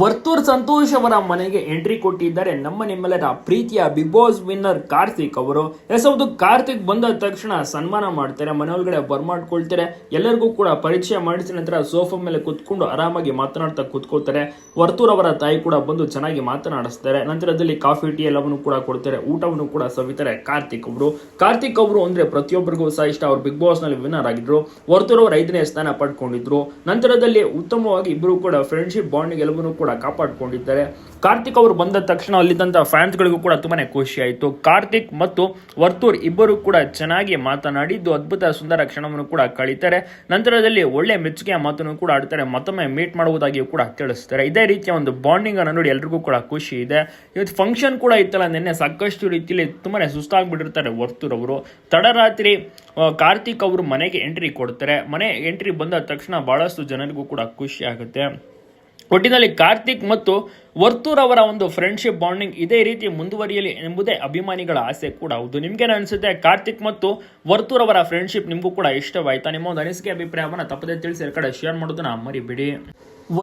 ವರ್ತೂರ್ ಸಂತೋಷ್ ಅವರ ಮನೆಗೆ ಎಂಟ್ರಿ ಕೊಟ್ಟಿದ್ದಾರೆ. ನಮ್ಮ ನಿಮ್ಮೆಲ್ಲರ ಪ್ರೀತಿಯ ಬಿಗ್ ಬಾಸ್ ವಿನ್ನರ್ ಕಾರ್ತಿಕ್ ಅವರು. ಎಸ್ ಹೌದು ಕಾರ್ತಿಕ್ ಬಂದ ತಕ್ಷಣ ಸನ್ಮಾನ ಮಾಡ್ತಾರೆ. ಮನೆ ಒಳಗಡೆ ಬರ್ಮಾಡ್ಕೊಳ್ತಾರೆ. ಎಲ್ಲರಿಗೂ ಕೂಡ ಪರಿಚಯ ಮಾಡಿಸಿದ ನಂತರ ಸೋಫಾ ಮೇಲೆ ಕುತ್ಕೊಂಡು ಆರಾಮಾಗಿ ಮಾತನಾಡ್ತಾ ಕುತ್ಕೋತಾರೆ. ವರ್ತೂರ್ ಅವರ ತಾಯಿ ಕೂಡ ಬಂದು ಚೆನ್ನಾಗಿ ಮಾತನಾಡಿಸ್ತಾರೆ. ನಂತರದಲ್ಲಿ ಕಾಫಿ, ಟೀ ಎಲ್ಲವನ್ನು ಕೂಡ ಕೊಡ್ತಾರೆ. ಊಟವನ್ನು ಕೂಡ ಸವಿತಾರೆ ಕಾರ್ತಿಕ್ ಅವರು. ಕಾರ್ತಿಕ್ ಅವರು ಅಂದ್ರೆ ಪ್ರತಿಯೊಬ್ಬರಿಗೂ ಸಹ ಇಷ್ಟ. ಅವರು ಬಿಗ್ ಬಾಸ್ನಲ್ಲಿ ವಿನ್ನರ್ ಆಗಿದ್ರು. ವರ್ತೂರ್ ಅವರು ಐದನೇ ಸ್ಥಾನ ಪಡ್ಕೊಂಡಿದ್ರು. ನಂತರದಲ್ಲಿ ಉತ್ತಮವಾಗಿ ಇಬ್ಬರು ಕೂಡ ಫ್ರೆಂಡ್ಶಿಪ್ ಬಾಂಡ್ ಎಲ್ಲವನ್ನೂ ಕೂಡ ಕಾಪಾಡ್ಕೊಂಡಿದ್ದಾರೆ. ಕಾರ್ತಿಕ್ ಅವರು ಬಂದ ತಕ್ಷಣ ಅಲ್ಲಿದ್ದಂಥ ಫ್ಯಾನ್ಸ್ಗಳಿಗೂ ಕೂಡ ತುಂಬಾನೇ ಖುಷಿ ಆಯಿತು. ಕಾರ್ತಿಕ್ ಮತ್ತು ವರ್ತೂರ್ ಇಬ್ಬರು ಕೂಡ ಚೆನ್ನಾಗಿ ಮಾತನಾಡಿದ್ದು ಅದ್ಭುತ ಸುಂದರ ಕ್ಷಣವನ್ನು ಕೂಡ ಕಳೀತಾರೆ. ನಂತರದಲ್ಲಿ ಒಳ್ಳೆ ಮೆಚ್ಚುಗೆಯ ಮಾತನ್ನು ಕೂಡ ಆಡ್ತಾರೆ. ಮತ್ತೊಮ್ಮೆ ಮೀಟ್ ಮಾಡುವುದಾಗಿಯೂ ಕೂಡ ತಿಳಿಸ್ತಾರೆ. ಇದೇ ರೀತಿಯ ಒಂದು ಬಾಂಡಿಂಗ್ ಅನ್ನು ನೋಡಿ ಎಲ್ರಿಗೂ ಕೂಡ ಖುಷಿ ಇದೆ. ಇವತ್ತು ಫಂಕ್ಷನ್ ಕೂಡ ಇತ್ತಲ್ಲ, ನಿನ್ನೆ ಸಾಕಷ್ಟು ರೀತಿಯಲ್ಲಿ ತುಂಬಾನೇ ಸುಸ್ತಾಗ್ಬಿಟ್ಟಿರ್ತಾರೆ ವರ್ತೂರ್ ಅವರು. ತಡರಾತ್ರಿ ಕಾರ್ತಿಕ್ ಅವರು ಮನೆಗೆ ಎಂಟ್ರಿ ಕೊಡ್ತಾರೆ. ಮನೆ ಎಂಟ್ರಿ ಬಂದ ತಕ್ಷಣ ಬಹಳಷ್ಟು ಜನರಿಗೂ ಕೂಡ ಖುಷಿ ಆಗುತ್ತೆ. ಒಟ್ಟಿನಲ್ಲಿ ಕಾರ್ತಿಕ್ ಮತ್ತು ವರ್ತೂರ್ ಅವರ ಒಂದು ಫ್ರೆಂಡ್ಶಿಪ್ ಬಾಂಡಿಂಗ್ ಇದೇ ರೀತಿ ಮುಂದುವರಿಯಲಿ ಎಂಬುದೇ ಅಭಿಮಾನಿಗಳ ಆಸೆ ಕೂಡ ಹೌದು. ನಿಮ್ಗೇನು ಅನಿಸುತ್ತೆ? ಕಾರ್ತಿಕ್ ಮತ್ತು ವರ್ತೂರ್ ಅವರ ಫ್ರೆಂಡ್ಶಿಪ್ ನಿಮಗೂ ಕೂಡ ಇಷ್ಟವಾಯ್ತಾ? ನಿಮ್ಮ ಒಂದು ಅನಿಸಿಕೆ, ಅಭಿಪ್ರಾಯವನ್ನು ತಪ್ಪದೇ ತಿಳಿಸಿ ಕಡೆ ಶೇರ್ ಮಾಡೋದನ್ನ ಮರಿಬೇಡಿ.